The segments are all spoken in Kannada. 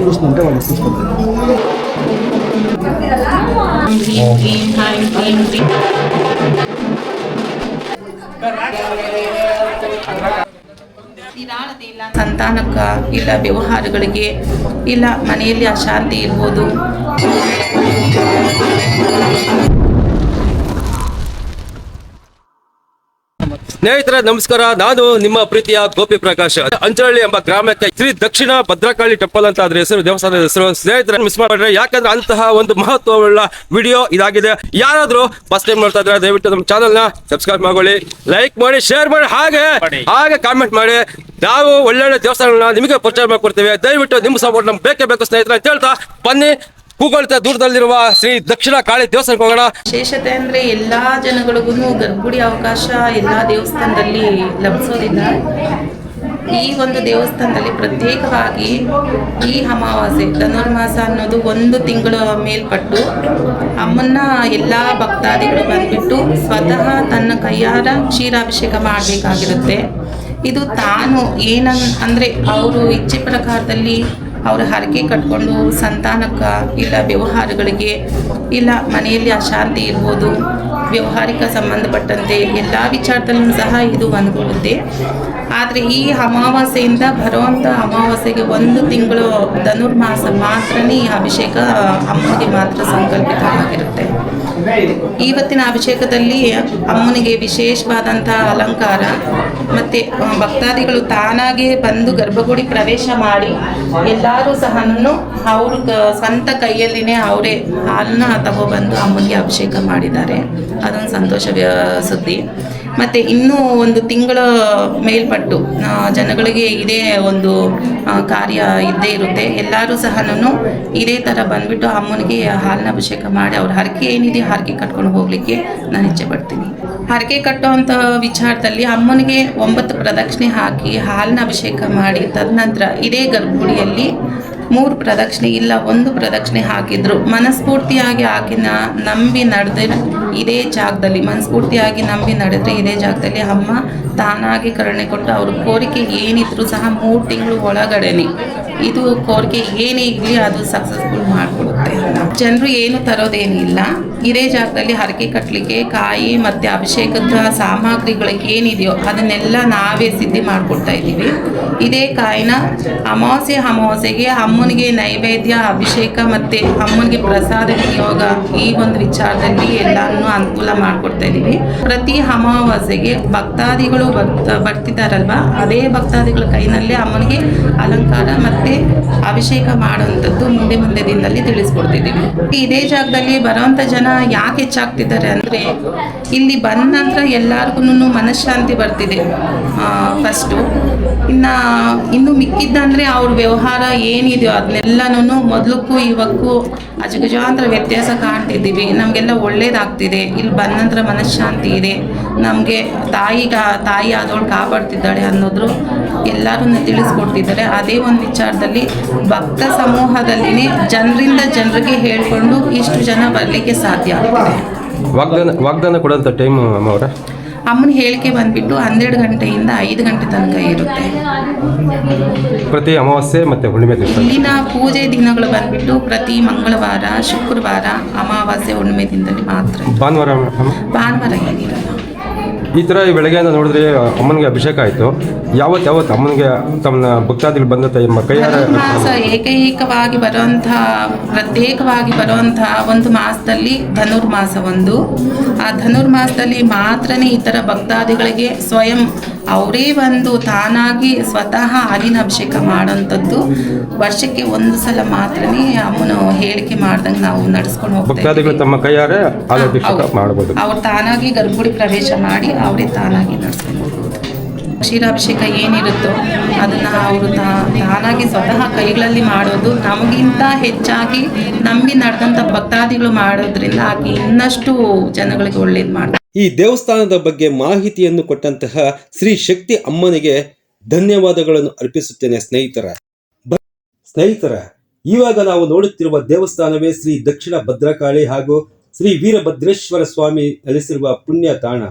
చూస్తుంటే వాళ్ళు చూసుకుంటారు హ్రీం క్లీం హ్రైం క్లీం క్లీం ನಿರಾಳತೆ ಇಲ್ಲ ಸಂತಾನಕ್ಕ ಇಲ್ಲ ವ್ಯವಹಾರಗಳಿಗೆ ಇಲ್ಲ ಮನೆಯಲ್ಲಿ ಅಶಾಂತಿ ಇರ್ಬೋದು ಸ್ನೇಹಿತರೆ, ನಮಸ್ಕಾರ. ನಾನು ನಿಮ್ಮ ಪ್ರೀತಿಯ ಗೋಪಿ ಪ್ರಕಾಶ್. ಅಂಚಳ್ಳಿ ಎಂಬ ಗ್ರಾಮಕ್ಕೆ ಶ್ರೀ ದಕ್ಷಿಣ ಭದ್ರಕಾಳಿ ಟೆಂಪಲ್ ಅಂತ ಅದ್ರ ಹೆಸರು, ದೇವಸ್ಥಾನದ ಹೆಸರು. ಸ್ನೇಹಿತರೆ ಮಿಸ್ ಮಾಡ್ರೆ ಯಾಕಂದ್ರೆ ಅಂತಹ ಒಂದು ಮಹತ್ವವುಳ್ಳ ವಿಡಿಯೋ ಇದಾಗಿದೆ. ಯಾರಾದ್ರೂ ಫಸ್ಟ್ ಟೈಮ್ ನೋಡ್ತಾ ಇದ್ರೆ ದಯವಿಟ್ಟು ನಮ್ಮ ಚಾನಲ್ ಸಬ್ಸ್ಕ್ರೈಬ್ ಮಾಡ್ಕೊಳ್ಳಿ ಲೈಕ್ ಮಾಡಿ ಶೇರ್ ಮಾಡಿ, ಹಾಗೆ ಹಾಗೆ ಕಾಮೆಂಟ್ ಮಾಡಿ. ನಾವು ಒಳ್ಳೊಳ್ಳೆ ದೇವಸ್ಥಾನಗಳನ್ನ ನಿಮಗೆ ಪರಿಚಯ ಮಾಡಿಕೊಡ್ತೇವೆ. ದಯವಿಟ್ಟು ನಿಮ್ಮ ಸಪೋರ್ಟ್ ನಮ್ಗೆ ಬೇಕೇ ಬೇಕು ಸ್ನೇಹಿತರೆ ಅಂತ ಹೇಳ್ತಾ ಬನ್ನಿ. ಕೂಗೊಳ್ತಾ ದೂರದಲ್ಲಿರುವ ಶ್ರೀ ದಕ್ಷಿಣ ಕಾಳಿ ದೇವಸ್ಥಾನಕ್ಕೆ ಹೋಗೋಣ. ವಿಶೇಷತೆ ಅಂದ್ರೆ ಎಲ್ಲಾ ಜನಗಳಿಗೂ ಗರ್ಭಗುಡಿ ಅವಕಾಶ ಎಲ್ಲಾ ದೇವಸ್ಥಾನದಲ್ಲಿ ಲಭಿಸೋದಿಲ್ಲ ಈ ಒಂದು ದೇವಸ್ಥಾನದಲ್ಲಿ ಪ್ರತ್ಯೇಕವಾಗಿ ಈ ಅಮಾವಾಸ್ಯೆ, ಧನುರ್ಮಾಸ ಅನ್ನೋದು ಒಂದು ತಿಂಗಳ ಮೇಲ್ಪಟ್ಟು ಅಮ್ಮನ್ನ ಎಲ್ಲ ಭಕ್ತಾದಿಗಳು ಬಂದ್ಬಿಟ್ಟು ಸ್ವತಃ ತನ್ನ ಕೈಯಾರ ಕ್ಷೀರಾಭಿಷೇಕ ಮಾಡಬೇಕಾಗಿರುತ್ತೆ. ಇದು ತಾನು ಏನನ್ ಅಂದರೆ ಅವರು ಇಚ್ಛೆ ಪ್ರಕಾರದಲ್ಲಿ ಅವ್ರ ಹರಕೆ ಕಟ್ಕೊಂಡು ಸಂತಾನಕ್ಕ ಇಲ್ಲ ವ್ಯವಹಾರಗಳಿಗೆ ಇಲ್ಲ ಮನೆಯಲ್ಲಿ ಅಶಾಂತಿ ಇರ್ಬೋದು, ವ್ಯವಹಾರಿಕ ಸಂಬಂಧಪಟ್ಟಂತೆ ಎಲ್ಲ ವಿಚಾರದಲ್ಲೂ ಸಹ ಇದು ಒಂದುಗೂಡುತ್ತೆ ಆದರೆ ಈ ಅಮಾವಾಸ್ಯೆಯಿಂದ ಬರುವಂಥ ಅಮಾವಾಸ್ಯೆಗೆ ಒಂದು ತಿಂಗಳು ಧನುರ್ಮಾಸ ಮಾತ್ರನೇ ಈ ಅಭಿಷೇಕ ಅಮ್ಮನಿಗೆ ಮಾತ್ರ ಸಂಕಲ್ಪಿತವಾಗಿರುತ್ತೆ. ಇವತ್ತಿನ ಅಭಿಷೇಕದಲ್ಲಿ ಅಮ್ಮನಿಗೆ ವಿಶೇಷವಾದಂಥ ಅಲಂಕಾರ ಮತ್ತು ಭಕ್ತಾದಿಗಳು ತಾನಾಗೇ ಬಂದು ಗರ್ಭಗುಡಿ ಪ್ರವೇಶ ಮಾಡಿ ಎಲ್ಲರೂ ಸಹ ಅವ್ರ ಸ್ವಂತ ಕೈಯಲ್ಲಿನೇ ಅವರೇ ಹಾಲನ್ನ ತಗೊಬಂದು ಅಮ್ಮನಿಗೆ ಅಭಿಷೇಕ ಮಾಡಿದ್ದಾರೆ. ಅದೊಂದು ಸಂತೋಷ ಸುದ್ದಿ. ಮತ್ತು ಇನ್ನೂ ಒಂದು ತಿಂಗಳ ಮೇಲ್ಪಟ್ಟು ಆ, ಜನಗಳಿಗೆ ಇದೇ ಒಂದು ಕಾರ್ಯ ಇದ್ದೇ ಇರುತ್ತೆ. ಎಲ್ಲರೂ ಸಹ ಇದೇ ಥರ ಬಂದ್ಬಿಟ್ಟು ಅಮ್ಮನಿಗೆ ಹಾಲಿನ ಅಭಿಷೇಕ ಮಾಡಿ ಅವ್ರ ಹರಕೆ ಏನಿದೆ ಹರಕೆ ಕಟ್ಕೊಂಡು ಹೋಗಲಿಕ್ಕೆ ನಾನು ಇಚ್ಛೆ ಪಡ್ತೀನಿ. ಹರಕೆ ಕಟ್ಟುವಂಥ ವಿಚಾರದಲ್ಲಿ ಅಮ್ಮನಿಗೆ ಒಂಬತ್ತು ಪ್ರದಕ್ಷಿಣೆ ಹಾಕಿ ಹಾಲಿನ ಅಭಿಷೇಕ ಮಾಡಿ ತದನಂತರ ಇದೇ ಗರ್ಭಗುಡಿಯಲ್ಲಿ ಮೂರು ಪ್ರದಕ್ಷಿಣೆ ಇಲ್ಲ, ಒಂದು ಪ್ರದಕ್ಷಿಣೆ ಹಾಕಿದ್ರು. ಮನಸ್ಫೂರ್ತಿಯಾಗಿ ಹಾಕಿನ ನಂಬಿ ನಡೆದ್ರೆ ಇದೇ ಜಾಗದಲ್ಲಿ, ಮನಸ್ಫೂರ್ತಿಯಾಗಿ ನಂಬಿ ನಡೆದ್ರೆ ಇದೇ ಜಾಗದಲ್ಲಿ ಅಮ್ಮ ತಾನಾಗಿ ಕರುಣೆ ಕೊಟ್ಟು ಅವ್ರ ಕೋರಿಕೆ ಏನಿದ್ರು ಸಹ ಮೂರು ತಿಂಗಳು ಒಳಗಡೆನೆ. ಇದು ಕೋರಿಕೆ ಏನೇ ಇರಲಿ ಅದು ಸಕ್ಸಸ್ಫುಲ್ ಮಾಡಿಕೊಡುತ್ತೆ ಜನರು ಏನು ತರೋದೇನಿಲ್ಲ ಇದೇ ಜಾಗದಲ್ಲಿ ಹರಕೆ ಕಟ್ಟಲಿಕ್ಕೆ ಕಾಯಿ ಮತ್ತು ಅಭಿಷೇಕದ ಸಾಮಗ್ರಿಗಳಿಗೆ ಏನಿದೆಯೋ ಅದನ್ನೆಲ್ಲ ನಾವೇ ಸಿದ್ಧಿ ಮಾಡಿಕೊಡ್ತಾ ಇದ್ದೀವಿ. ಇದೇ ಕಾಯಿನ ಅಮಾವಾಸ್ಯೆ ಅಮಾವಾಸ್ಯೆಗೆ ಅಮ್ಮನಿಗೆ ನೈವೇದ್ಯ, ಅಭಿಷೇಕ ಮತ್ತು ಅಮ್ಮನಿಗೆ ಪ್ರಸಾದ ವಿನಿಯೋಗ ಈ ಒಂದು ವಿಚಾರದಲ್ಲಿ ಎಲ್ಲಾನು ಅನುಕೂಲ ಮಾಡಿಕೊಡ್ತಾ ಇದ್ದೀವಿ. ಪ್ರತಿ ಅಮಾವಾಸ್ಯೆಗೆ ಭಕ್ತಾದಿಗಳು ಬರ್ತ, ಬರ್ತಿದ್ದಾರಲ್ವ? ಅದೇ ಭಕ್ತಾದಿಗಳ ಕೈನಲ್ಲೇ ಅಮ್ಮನಿಗೆ ಅಲಂಕಾರ ಮತ್ತು ಅಭಿಷೇಕ ಮಾಡುವಂಥದ್ದು ಮುಂದೆ ಮುಂದೆ ದಿನದಲ್ಲಿ ತಿಳಿಸ್ಕೊಡ್ತಿದ್ದೀವಿ. ಇದೇ ಜಾಗದಲ್ಲಿ ಬರೋವಂಥ ಜನ ಯಾಕೆ ಹೆಚ್ಚಾಗ್ತಿದ್ದಾರೆ ಅಂದರೆ ಇಲ್ಲಿ ಬಂದ ನಂತರ ಎಲ್ಲರಿಗೂ ಮನಃಶಾಂತಿ ಬರ್ತಿದೆ. ಫಸ್ಟು ಇನ್ನು ಇನ್ನು ಮಿಕ್ಕಿದ್ದಂದರೆ ಅವ್ರ ವ್ಯವಹಾರ ಏನಿದೆಯೋ ಅದನ್ನೆಲ್ಲನೂ ಮೊದಲಕ್ಕೂ ಇವಕ್ಕೂ ಅಜಗಜಾಂತರ ವ್ಯತ್ಯಾಸ ಕಾಣ್ತಿದ್ದೀವಿ. ನಮಗೆಲ್ಲ ಒಳ್ಳೇದಾಗ್ತಿದೆ. ಇಲ್ಲಿ ಬಂದ ನಂತರ ಮನಃಶಾಂತಿ ಇದೆ. ನಮಗೆ ತಾಯಿಗ ತಾಯಿ ಆದವಳು ಕಾಪಾಡ್ತಿದ್ದಾಳೆ ಅನ್ನೋದ್ರು ಎಲ್ಲರೂ ತಿಳಿಸ್ಕೊಡ್ತಿದ್ದಾರೆ. ಅದೇ ಒಂದು ವಿಚಾರದಲ್ಲಿ ಭಕ್ತ ಸಮೂಹದಲ್ಲಿನೇ ಜನರಿಂದ ಜನರಿಗೆ ಹೇಳಿಕೊಂಡು ಇಷ್ಟು ಜನ ಬರಲಿಕ್ಕೆ ಸಾಧ್ಯ ಆಗ್ತದೆ. ವಾಗ್ದಾನ ವಾಗ್ದಾನ ಕೊಡೋಂಥ ಟೈಮ್ ಅಮ್ಮ ಅವರ ಅಮ್ಮನ ಹೇಳಿಕೆ ಬಂದ್ಬಿಟ್ಟು ಹನ್ನೆರಡು ಗಂಟೆಯಿಂದ ಐದು ಗಂಟೆ ತನಕ ಇರುತ್ತೆ. ಪ್ರತಿ ಅಮಾವಾಸ್ಯೆ ಮತ್ತೆ ಹುಣ್ಣಿಮೆ ದಿವಸ? ಇಲ್ಲಿನ ಪೂಜೆ ದಿನಗಳು ಬಂದ್ಬಿಟ್ಟು ಪ್ರತಿ ಮಂಗಳವಾರ ಶುಕ್ರವಾರ ಅಮಾವಾಸ್ಯೆ ಹುಣ್ಣಿಮೆ ದಿನದಲ್ಲಿ ಮಾತ್ರ. ಭಾನುವಾರ ಭಾನುವಾರ ಏನಿರಲ್ಲ. ಈ ಥರ ಈ ಬೆಳಗ್ಗೆಯಿಂದ ನೋಡಿದ್ರೆ ಅಮ್ಮನಿಗೆ ಅಭಿಷೇಕ ಆಯಿತು. ಯಾವತ್ತು ಯಾವತ್ತು ಅಮ್ಮನಿಗೆ ತಮ್ಮ ಭಕ್ತಾದಿಗಳು ಬಂದ ಕೈಯಾರ ಮಾಸ ಏಕೈಕವಾಗಿ ಬರುವಂತಹ ಪ್ರತ್ಯೇಕವಾಗಿ ಬರುವಂತಹ ಒಂದು ಮಾಸದಲ್ಲಿ ಧನುರ್ಮಾಸ ಒಂದು ಆ ಧನುರ್ಮಾಸದಲ್ಲಿ ಮಾತ್ರನೇ ಈ ಥರ ಭಕ್ತಾದಿಗಳಿಗೆ ಸ್ವಯಂ ಅವರೇ ಬಂದು ತಾನಾಗಿ ಸ್ವತಃ ಹಾಲಿನ ಅಭಿಷೇಕ ಮಾಡೋಂಥದ್ದು ವರ್ಷಕ್ಕೆ ಒಂದು ಸಲ ಮಾತ್ರನೇ ಅಮ್ಮನ ಹೇಳಿಕೆ ಮಾಡ್ದಂಗೆ ನಾವು ನಡ್ಸ್ಕೊಂಡು ಹೋಗ್ತೀವಿ ತಮ್ಮ ಕೈಯಾರೆ ಮಾಡಬಹುದು ಅವ್ರು ತಾನಾಗಿ ಗರ್ಭಗುಡಿ ಪ್ರವೇಶ ಮಾಡಿ ಅವರೇ ತಾನಾಗಿ ನಡೆಸ್ಕೊಂಡು ಹೋಗ್ಬೋದು ಕ್ಷೀರಾಭಿಷೇಕ ಏನಿರುತ್ತೋ ಅದನ್ನ ಅವರು ತಾನಾಗಿ ಸ್ವತಃ ಕೈಗಳಲ್ಲಿ ಮಾಡೋದು. ನಮಗಿಂತ ಹೆಚ್ಚಾಗಿ ನಂಬಿ ನಡೆದಂಥ ಭಕ್ತಾದಿಗಳು ಮಾಡೋದ್ರಿಂದ ಆಕೆ ಇನ್ನಷ್ಟು ಜನಗಳಿಗೆ ಒಳ್ಳೇದು ಮಾಡ್ತಾರೆ. ಈ ದೇವಸ್ಥಾನದ ಬಗ್ಗೆ ಮಾಹಿತಿಯನ್ನು ಕೊಟ್ಟಂತಹ ಶ್ರೀ ಶಕ್ತಿ ಅಮ್ಮನಿಗೆ ಧನ್ಯವಾದಗಳನ್ನು ಅರ್ಪಿಸುತ್ತೇನೆ ಸ್ನೇಹಿತರ. ಸ್ನೇಹಿತರ ಇವಾಗ ನಾವು ನೋಡುತ್ತಿರುವ ದೇವಸ್ಥಾನವೇ ಶ್ರೀ ದಕ್ಷಿಣ ಭದ್ರಕಾಳಿ ಹಾಗೂ ಶ್ರೀ ವೀರಭದ್ರೇಶ್ವರ ಸ್ವಾಮಿ ನೆಲೆಸಿರುವ ಪುಣ್ಯ ತಾಣ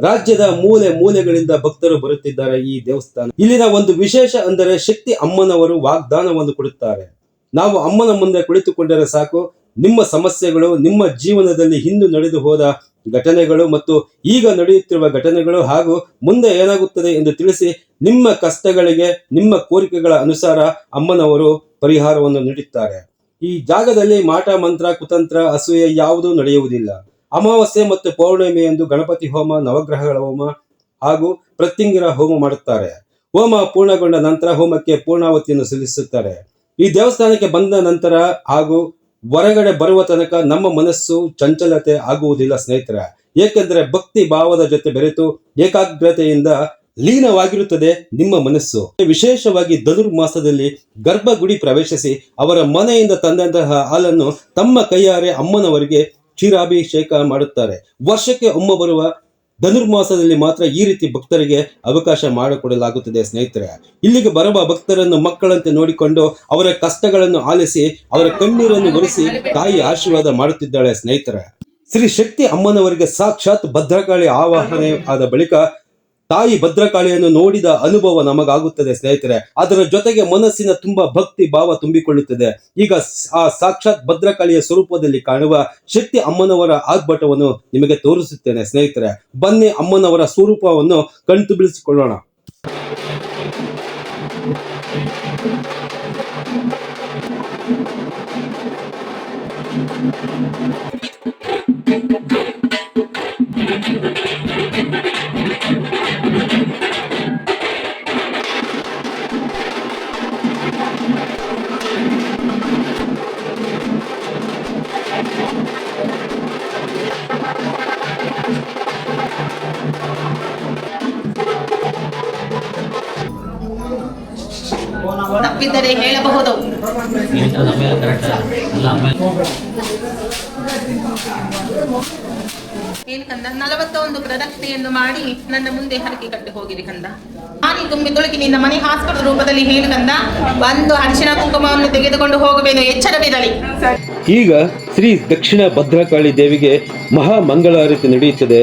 ರಾಜ್ಯದ ಮೂಲೆ ಮೂಲೆಗಳಿಂದ ಭಕ್ತರು ಬರುತ್ತಿದ್ದಾರೆ ಈ ದೇವಸ್ಥಾನ. ಇಲ್ಲಿನ ಒಂದು ವಿಶೇಷ ಅಂದರೆ ಶಕ್ತಿ ಅಮ್ಮನವರು ವಾಗ್ದಾನವನ್ನು ಕೊಡುತ್ತಾರೆ. ನಾವು ಅಮ್ಮನ ಮುಂದೆ ಕುಳಿತುಕೊಂಡರೆ ಸಾಕು. ನಿಮ್ಮ ಸಮಸ್ಯೆಗಳು ನಿಮ್ಮ ಜೀವನದಲ್ಲಿ ಹಿಂದೆ ನಡೆದು ಹೋದ ಘಟನೆಗಳು ಮತ್ತು ಈಗ ನಡೆಯುತ್ತಿರುವ ಘಟನೆಗಳು ಹಾಗೂ ಮುಂದೆ ಏನಾಗುತ್ತದೆ ಎಂದು ತಿಳಿಸಿ ನಿಮ್ಮ ಕಷ್ಟಗಳಿಗೆ, ನಿಮ್ಮ ಕೋರಿಕೆಗಳ ಅನುಸಾರ ಅಮ್ಮನವರು ಪರಿಹಾರವನ್ನು ನೀಡುತ್ತಾರೆ. ಈ ಜಾಗದಲ್ಲಿ ಮಾಟ, ಮಂತ್ರ, ಕುತಂತ್ರ, ಅಸೂಯೆ ಯಾವುದೂ ನಡೆಯುವುದಿಲ್ಲ. ಅಮಾವಾಸ್ಯೆ ಮತ್ತು ಪೌರ್ಣಿಮೆಯಂದು ಗಣಪತಿ ಹೋಮ, ನವಗ್ರಹಗಳ ಹೋಮ ಹಾಗೂ ಪ್ರತ್ಯಂಗಿರ ಹೋಮ ಮಾಡುತ್ತಾರೆ. ಹೋಮ ಪೂರ್ಣಗೊಂಡ ನಂತರ ಹೋಮಕ್ಕೆ ಪೂರ್ಣಾವತಿಯನ್ನು ಸಲ್ಲಿಸುತ್ತಾರೆ. ಈ ದೇವಸ್ಥಾನಕ್ಕೆ ಬಂದ ನಂತರ ಹಾಗೂ ಹೊರಗಡೆ ಬರುವ ತನಕ ನಮ್ಮ ಮನಸ್ಸು ಚಂಚಲತೆ ಆಗುವುದಿಲ್ಲ ಸ್ನೇಹಿತರೆ. ಏಕೆಂದರೆ ಭಕ್ತಿ ಭಾವದ ಜೊತೆ ಬೆರೆತು ಏಕಾಗ್ರತೆಯಿಂದ ಲೀನವಾಗಿರುತ್ತದೆ ನಿಮ್ಮ ಮನಸ್ಸು. ವಿಶೇಷವಾಗಿ ಧನುರ್ಮಾಸದಲ್ಲಿ ಗರ್ಭಗುಡಿ ಪ್ರವೇಶಿಸಿ ಅವರ ಮನೆಯಿಂದ ತಂದಂತಹ ಹಾಲನ್ನು ತಮ್ಮ ಕೈಯಾರೆ ಅಮ್ಮನವರಿಗೆ ಕ್ಷೀರಾಭಿಷೇಕ ಮಾಡುತ್ತಾರೆ. ವರ್ಷಕ್ಕೆ ಒಮ್ಮೆ ಬರುವ ಧನುರ್ಮಾಸದಲ್ಲಿ ಮಾತ್ರ ಈ ರೀತಿ ಭಕ್ತರಿಗೆ ಅವಕಾಶ ಮಾಡಿಕೊಡಲಾಗುತ್ತದೆ, ಸ್ನೇಹಿತರೆ. ಇಲ್ಲಿಗೆ ಬರುವ ಭಕ್ತರನ್ನು, ಮಕ್ಕಳಂತೆ ನೋಡಿಕೊಂಡು ಅವರ ಕಷ್ಟಗಳನ್ನು ಆಲಿಸಿ, ಅವರ ಕಣ್ಣೀರನ್ನು ಒರೆಸಿ ತಾಯಿ ಆಶೀರ್ವಾದ ಮಾಡುತ್ತಿದ್ದಾಳೆ, ಸ್ನೇಹಿತರೆ. ಶ್ರೀ ಶಕ್ತಿ ಅಮ್ಮನವರಿಗೆ ಸಾಕ್ಷಾತ್ ಭದ್ರಕಾಳಿ ಆವಾಹನೆ ಆದ ಬಳಿಕ ತಾಯಿ ಭದ್ರಕಾಳಿಯನ್ನು ನೋಡಿದ ಅನುಭವ ನಮಗಾಗುತ್ತದೆ, ಸ್ನೇಹಿತರೆ. ಅದರ ಜೊತೆಗೆ ಮನಸ್ಸಿನ ತುಂಬಾ ಭಕ್ತಿ ಭಾವ ತುಂಬಿಕೊಳ್ಳುತ್ತದೆ. ಈಗ ಆ ಸಾಕ್ಷಾತ್ ಭದ್ರಕಾಳಿಯ ಸ್ವರೂಪದಲ್ಲಿ ಕಾಣುವ ಶಕ್ತಿ ಅಮ್ಮನವರ ಆರ್ಭಟವನ್ನು ನಿಮಗೆ ತೋರಿಸುತ್ತೇನೆ, ಸ್ನೇಹಿತರೆ. ಬನ್ನಿ ಅಮ್ಮನವರ ಸ್ವರೂಪವನ್ನು ಕಣ್ತುಂಬಿಸಿಕೊಳ್ಳೋಣ ತಪ್ಪಿದ್ದರೆ ಹೇಳಬಹುದು. ಏನು ಕಂದ ನಲವತ್ತೊಂದು ಪ್ರದಕ್ಷಿಣೆಯನ್ನು ಮಾಡಿ ನನ್ನ ಮುಂದೆ ಹರಕೆ ಕಟ್ಟಿ ಹೋಗಿರಿ ಕಂದ. ಹಾನಿ ತುಂಬಿ ತುಳುಕಿ ನಿನ್ನ ಮನೆ ಹಾಸ್ಪಿಟಲ್ ರೂಪದಲ್ಲಿ ಹೇಳು ಕಂದ. ಒಂದು ಅರಿಶಿನ ಕುಂಕುಮವನ್ನು ತೆಗೆದುಕೊಂಡು ಹೋಗಬೇನು ಎಚ್ಚರವಿರಲಿ ಈಗ ಶ್ರೀ ದಕ್ಷಿಣ ಭದ್ರಕಾಳಿ ದೇವಿಗೆ ಮಹಾ ಮಂಗಳಾರತಿ ನಡೆಯುತ್ತದೆ.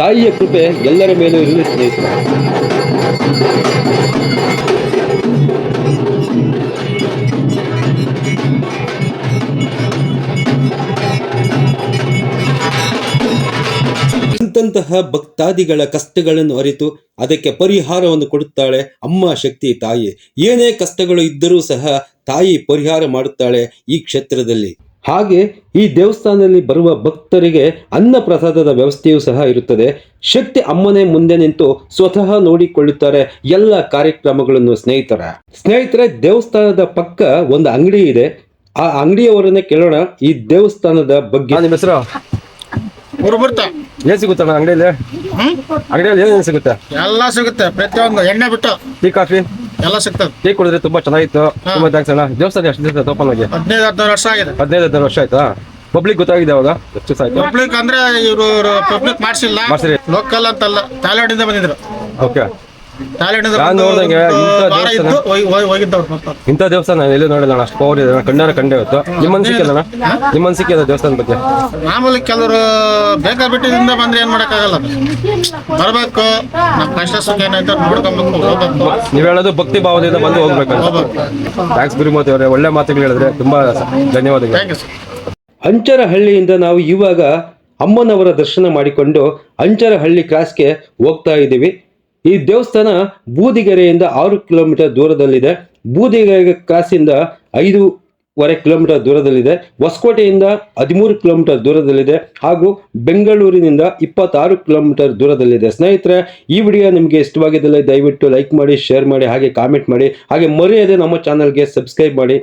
ತಾಯಿಯ ಕೃಪೆ ಎಲ್ಲರ ಮೇಲೂ ಇರಲಿ ಸ್ನೇಹಿತರೆ. ಇಂತಹ ಭಕ್ತಾದಿಗಳ ಕಷ್ಟಗಳನ್ನು ಅರಿತು ಅದಕ್ಕೆ ಪರಿಹಾರವನ್ನು ಕೊಡುತ್ತಾಳೆ ಅಮ್ಮ ಶಕ್ತಿ ತಾಯಿ. ಏನೇ ಕಷ್ಟಗಳು ಇದ್ದರೂ ಸಹ ತಾಯಿ ಪರಿಹಾರ ಮಾಡುತ್ತಾಳೆ ಈ ಕ್ಷೇತ್ರದಲ್ಲಿ. ಹಾಗೆ ಈ ದೇವಸ್ಥಾನದಲ್ಲಿ ಬರುವ ಭಕ್ತರಿಗೆ ಅನ್ನ ಪ್ರಸಾದದ ವ್ಯವಸ್ಥೆಯೂ ಸಹ ಇರುತ್ತದೆ. ಶಕ್ತಿ ಅಮ್ಮನೇ ಮುಂದೆ ನಿಂತು ಸ್ವತಃ ನೋಡಿಕೊಳ್ಳುತ್ತಾರೆ ಎಲ್ಲ ಕಾರ್ಯಕ್ರಮಗಳನ್ನು ಸ್ನೇಹಿತರ. ಸ್ನೇಹಿತರೆ ದೇವಸ್ಥಾನದ ಪಕ್ಕ ಒಂದು ಅಂಗಡಿ ಇದೆ. ಆ ಅಂಗಡಿಯವರನ್ನೇ ಕೇಳೋಣ ಈ ದೇವಸ್ಥಾನದ ಬಗ್ಗೆ. ನಿಮ್ಮ ಹೆಸರು? ಮುರುಬರ್ತ ಏನ್ ಸಿಗುತ್ತಣ್ಣ ಅಂಗಡಿಯಲ್ಲಿ? ಅಂಗಡಿಯಲ್ಲಿ ಏನೇನು ಸಿಗುತ್ತೆ? ಎಲ್ಲ ಸಿಗುತ್ತೆ ಪ್ರತಿಯೊಂದು ಎಣ್ಣೆ ಬಿಟ್ಟು. Tea coffee? ಎಲ್ಲ ಸಿಗ್ತದೆ. ಟೀ ಕುಡಿದ್ರೆ ತುಂಬಾ ಚೆನ್ನಾಗಿತ್ತು. ತುಂಬಾ ಥ್ಯಾಂಕ್ಸ್ ಅಣ್ಣ. ದೇವಸ್ಥಾನ ಎಷ್ಟು ದಿವಸ ಓಪನ್ ಆಗಿ? ಹದಿನೈದು ಹದಿನೈದು ವರ್ಷ ಆಗಿದೆ. ಹದಿನೈದು ಹದಿನಾರು ವರ್ಷ ಆಯ್ತಾ? ಪಬ್ಲಿಕ್ ಗೊತ್ತಾಗಿದೆ ಅವಾಗ? ಎಷ್ಟು ದಿವಸ ಆಯ್ತು? ಪಬ್ಲಿಕ್ ಅಂದ್ರೆ ಇವರು ಪಬ್ಲಿಕ್ ಮಾಡಿಸಿಲ್ಲ. ಲೋಕಲ್ ಅಂತಲ್ಲ. ತಾಯ್ಲೆಂಡಿಂದ ಬಂದಿದ್ರು. ಓಕೆ ನಾನ್ ನೋಡ್ದಂಗೆ ಇಂಥ ದೇವಸ್ಥಾನ- ಎಲ್ಲಿ ಇಂಥ ದೇವಸ್ಥಾನ ನಾನು ಎಲ್ಲೂ ನೋಡಿಲ್ಲ ಅಣ್ಣ, ಅಷ್ಟು ಪವರ್ ಇದೆ ಕಣ್ಣಾರ ಕಂಡೆ ಇವತ್ತು ನಿಮ್ಮ ಅನ್ಸಿಕೆ ಅಲ್ಲ ನಿಮ್ಮ ಅನ್ಸಿಕೆ ಅದ ದೇವಸ್ಥಾನ ಬಗ್ಗೆ? ಮಾಮೂಲಿ ಕೆಲವರು ಬೇಕಾಬಿಟ್ಟಿದಿಂದ ಬಂದ್ರೆ ಏನ್ ಮಾಡಕ್ಕಾಗಲ್ಲ. ಬರ್ಬೇಕು ನಮ್ಮ ಕಷ್ಟ ಸುಖ ಏನಾಯ್ತು ಅದ್ ನೋಡ್ಕೊಬೇಕು ಹೋಗ್ಬೇಕು. ನೀವ್ ಹೇಳೋದು ಭಕ್ತಿ ಭಾವದಿಂದ ಬಂದು ಹೋಗ್ಬೇಕಂತ ಹೋಗ್ಬೇಕು. ಥ್ಯಾಂಕ್ಸ್ ಗುರುಮೂರ್ತಿ ಅವರೇ ಒಳ್ಳೆ ಮಾತುಗಳು ಹೇಳಿದ್ರೆ ತುಂಬಾ ಧನ್ಯವಾದಗಳು. ಹಂಚರಹಳ್ಳಿಯಿಂದ ನಾವು ಇವಾಗ ಅಮ್ಮನವರ ದರ್ಶನ ಮಾಡಿಕೊಂಡು ಹಂಚರಹಳ್ಳಿ ಕ್ರಾಸ್ಗೆ ಹೋಗ್ತಾ ಇದ್ದೀವಿ. ಈ ದೇವಸ್ಥಾನ ಬೂದಿಗೆರೆಯಿಂದ ಆರು ಕಿಲೋಮೀಟರ್ ದೂರದಲ್ಲಿದೆ. ಬೂದಿಗೆರೆ ಕ್ರಾಸಿಂದ ಐದೂವರೆ ಕಿಲೋಮೀಟರ್ ದೂರದಲ್ಲಿದೆ. ಹೊಸಕೋಟೆಯಿಂದ ಹದಿಮೂರು ಕಿಲೋಮೀಟರ್ ದೂರದಲ್ಲಿದೆ ಹಾಗೂ ಬೆಂಗಳೂರಿನಿಂದ ಇಪ್ಪತ್ತಾರು ಕಿಲೋಮೀಟರ್ ದೂರದಲ್ಲಿದೆ. ಸ್ನೇಹಿತರೆ, ಈ ವಿಡಿಯೋ ನಿಮಗೆ ಇಷ್ಟವಾಗಿದ್ದಲ್ಲಿ ದಯವಿಟ್ಟು ಲೈಕ್ ಮಾಡಿ ಶೇರ್ ಮಾಡಿ, ಹಾಗೆ ಕಾಮೆಂಟ್ ಮಾಡಿ, ಹಾಗೆ ಮರೆಯದೆ ನಮ್ಮ ಚಾನಲ್ಗೆ ಸಬ್ಸ್ಕ್ರೈಬ್ ಮಾಡಿ.